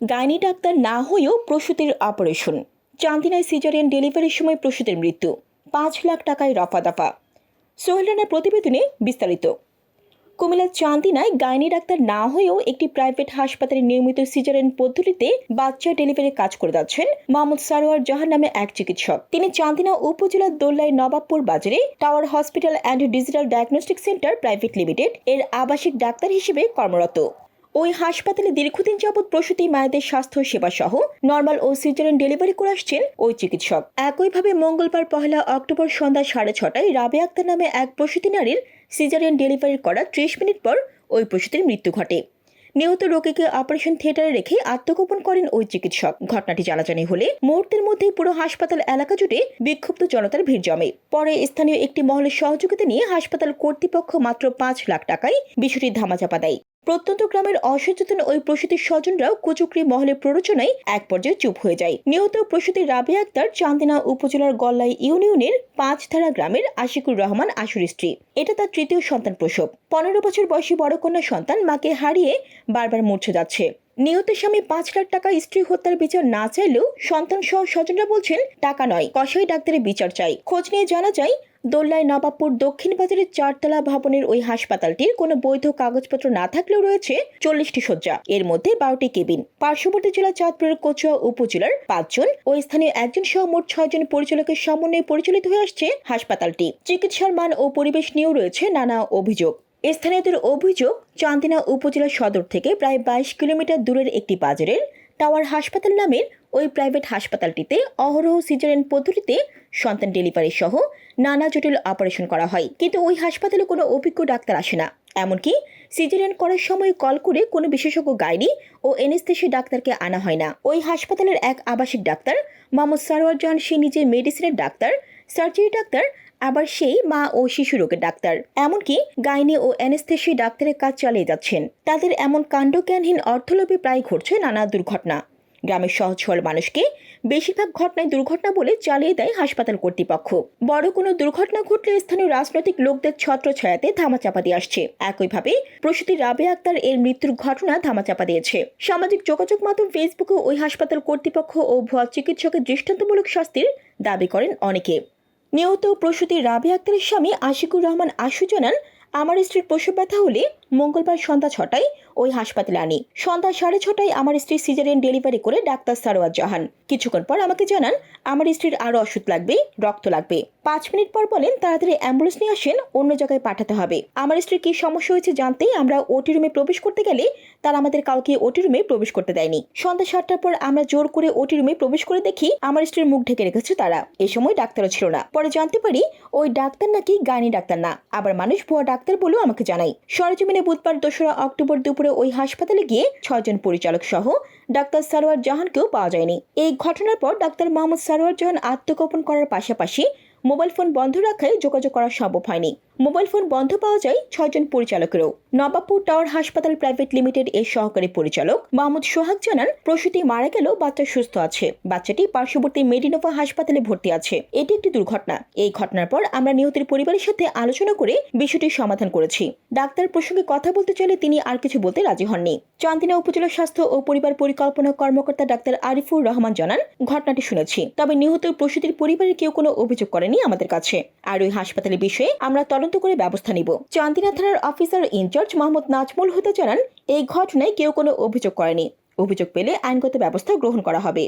Gynae doctor না হয়েও প্রসূতির operation. চান্দিনায় caesarean ডেলিভারির সময় প্রসূতির মৃত্যু। পাঁচ লাখ টাকায় রফা দফা প্রতিবেদনে বিস্তারিত। কুমিল্লার চান্দিনায় গাইনি ডাক্তার না হয়েও একটি প্রাইভেট হাসপাতালে নিয়মিত সিজারেন পদ্ধতিতে বাচ্চা ডেলিভারির কাজ করে যাচ্ছেন মোহাম্মদ সারোয়ার জাহান নামে এক চিকিৎসক। তিনি চান্দিনা উপজেলার দোল্লাই নবাবপুর বাজারে Tower Hospital and Digital Diagnostic Centre Private Limited এর আবাসিক ডাক্তার হিসেবে কর্মরত। ওই হাসপাতালে দীর্ঘদিন যাবৎ প্রসূতি মায়েদের স্বাস্থ্য সেবা সহ নর্মাল ও সিজারিয়ান ডেলিভারি করে আসছেন ওই চিকিৎসক। একইভাবে মঙ্গলবার পহেলা অক্টোবর সন্ধ্যা সাড়ে ছটায় রাবে আক্তার নামে এক প্রসূতি নারীর সিজারিয়ান ডেলিভারি করার ত্রিশ মিনিট পর ওই প্রসূতির মৃত্যু ঘটে। নিহত রোগীকে অপারেশন থিয়েটারে রেখে আত্মগোপন করেন ওই চিকিৎসক। ঘটনাটি জানাজানি হলে মুহূর্তের মধ্যেই পুরো হাসপাতাল এলাকা জুড়ে বিক্ষুব্ধ জনতার ভিড় জমে। পরে স্থানীয় একটি মহলের সহযোগিতা নিয়ে হাসপাতাল কর্তৃপক্ষ মাত্র পাঁচ লাখ টাকায় বিষয়টি ধামাচাপা দেয়। প্রত্যন্ত গ্রামের অসচেতন ওই প্রসূতির স্বজনরাও কুচুকরি মহলের প্ররোচনায় এক পর্যায়ে চুপ হয়ে যায়। নিহত প্রসূতি রাবে আক্তার চান্দিনা উপজেলার গল্লাই ইউনিয়নের পাঁচধারা গ্রামের আশিকুর রহমান আশুর স্ত্রী। এটা তার তৃতীয় সন্তান প্রসব। পনেরো বছর বয়সী বড় কন্যা সন্তান মাকে হারিয়ে বারবার মূর্ছে যাচ্ছে। নিহত স্বামী পাঁচ লাখ টাকা স্ত্রী হত্যার বিচার না চাইলেও সন্তান সহ স্বজনরা বলছেন, টাকা নয় কষাই ডাক্তারের বিচার চাই। খোঁজ নিয়ে জানা যায় দোল্লায় নবাবপুর দক্ষিণ বাজারের চারতলা ভবনের ওই হাসপাতালটির কোনো বৈধ কাগজপত্র না থাকলেও রয়েছে চল্লিশটি শয্যা। এর মধ্যে বারোটি কেবিন। পার্শ্ববর্তী জেলা চাঁদপুরের কচুয়া উপজেলার পাঁচজন ও স্থানীয় একজন সহ মোট ছয়জন পরিচালকের সমন্বয়ে পরিচালিত হয়ে আসছে হাসপাতালটি। চিকিৎসার মান ও পরিবেশ নিয়েও রয়েছে নানা অভিযোগ। স্থানীয়দের অভিযোগ, চান্দিনা উপজেলা সদর থেকে প্রায় বাইশ কিলোমিটার দূরের একটি বাজারের টাওয়ার হাসপাতাল নামের ওই প্রাইভেট হাসপাতালটিতে অহরহ সিজারিয়ান পদ্ধতিতে সন্তান ডেলিভারি সহ নানা জটিল অপারেশন করা হয়। কিন্তু ওই হাসপাতালে কোনো অভিজ্ঞ ডাক্তার আসে না। এমনকি সিজারিয়ান করার সময় কল করে কোনো বিশেষজ্ঞ গাইনি ও এনেস্থেসি ডাক্তারকে আনা হয় না। ওই হাসপাতালের এক আবাসিক ডাক্তার, মোহাম্মদ সারোয়ার জাহান সে নিজে মেডিসিনের ডাক্তার, সার্জারি ডাক্তার আবার সেই মা ও শিশু রোগের ডাক্তার। এমনকি গাইনি ও অ্যানেস্থেসি ডাক্তারের কাজ চালিয়ে যাচ্ছেন। তাদের এমন কাণ্ডজ্ঞানহীন অর্থলোভে প্রায় ঘটছে নানা দুর্ঘটনা। গ্রামের সহজ সরল মানুষকে বেশিরভাগ ঘটনায় দুর্ঘটনা বলে চালিয়ে দেয় হাসপাতাল কর্তৃপক্ষ। বড় কোনো দুর্ঘটনা ঘটলে স্থানীয় রাজনৈতিক লোকদের ছত্র ছায়াতে ধামাচাপা দিয়ে আসছে। একইভাবে প্রসূতি রাবে আক্তার এর মৃত্যুর ঘটনা ধামাচাপা দিয়েছে। সামাজিক যোগাযোগ মাধ্যম ফেসবুকে ওই হাসপাতাল কর্তৃপক্ষ ও ভুয়া চিকিৎসকের দৃষ্টান্তমূলক শাস্তির দাবি করেন অনেকে। নিহত প্রসূতি রাবি আক্তারের স্বামী আশিকুর রহমান আশু জানান আমার স্ত্রীর প্রসব ব্যথা হলে মঙ্গলবার সন্ধ্যা ছটায় ওই হাসপাতালে আনি। সন্ধ্যা সাড়ে ছটায় আমার স্ত্রী সিজারিয়ান ডেলিভারি করে ডাক্তার সারোয়ার জাহান। কিছুক্ষণ পর আমাকে জানান, আমার স্ত্রীর আরও ওষুধ লাগবে, রক্ত লাগবে। পাঁচ মিনিট পর বলেন, তাড়াতাড়ি অ্যাম্বুলেন্স নিয়ে আসেন, অন্য জায়গায় পাঠাতে হবে। আমার স্ত্রীর কি সমস্যা হয়েছে জানতেই আমরা ওটি রুমে প্রবেশ করতে গেলে তারা আমাদের কাউকে ওটি রুমে প্রবেশ করতে দেয়নি। সন্ধ্যা সাতটার পর আমরা জোর করে ওটি রুমে প্রবেশ করে দেখি আমার স্ত্রীর মুখ ঢেকে রেখেছে তারা। এ সময় ডাক্তারও ছিল না। পরে জানতে পারি, ওই ডাক্তার নাকি গাইনি ডাক্তার না। আবার মানুষ ভুয়া ডাক্তার বলেও আমাকে জানাই সরজমিনে বুধবার দোসরা অক্টোবর দুপুরে ওই হাসপাতালে গিয়ে ছয়জন পরিচালক সহ ডাক্তার সারোয়ার জাহানকেও পাওয়া যায়নি। এই ঘটনার পর ডাক্তার মোহাম্মদ সারোয়ার জাহান আত্মগোপন করার পাশাপাশি মোবাইল ফোন বন্ধ রাখায় যোগাযোগ করা সম্ভব হয়নি। মোবাইল ফোন বন্ধ পাওয়া যায় ছয়জন পরিচালকেরও। নবাবপুর টাওয়ার হাসপাতাল প্রাইভেট লিমিটেড এর সহকারী পরিচালক মোহাম্মদ সোহাগ জানান, প্রসূতি মারা গেলেও বাচ্চা সুস্থ আছে। বাচ্চাটি পার্শ্ববর্তী মেডিনোভা হাসপাতালে ভর্তি আছে। এটি একটি দুর্ঘটনা। এই ঘটনার পর আমরা নিহতের পরিবারের সাথে আলোচনা করে বিষয়টির সমাধান করেছি। ডাক্তার প্রসঙ্গে কথা বলতে চাইলে তিনি আর কিছু বলতে রাজি হননি। চান্দিনা উপজেলা স্বাস্থ্য ও পরিবার পরিকল্পনা কর্মকর্তা ডাক্তার আরিফুর রহমান জানান, ঘটনাটি শুনেছি। তবে নিহত প্রসূতির পরিবারের কেউ কোনো অভিযোগ করেনি আমাদের কাছে। আর ওই হাসপাতালের বিষয়ে আমরা তদন্ত করে ব্যবস্থা নিব। চান্দিনা থানার officer in charge Mohammad Nazmul Huda জানান, এই ঘটনায় কেউ কোনো অভিযোগ করেনি। অভিযোগ পেলে আইনগত ব্যবস্থা গ্রহণ করা হবে।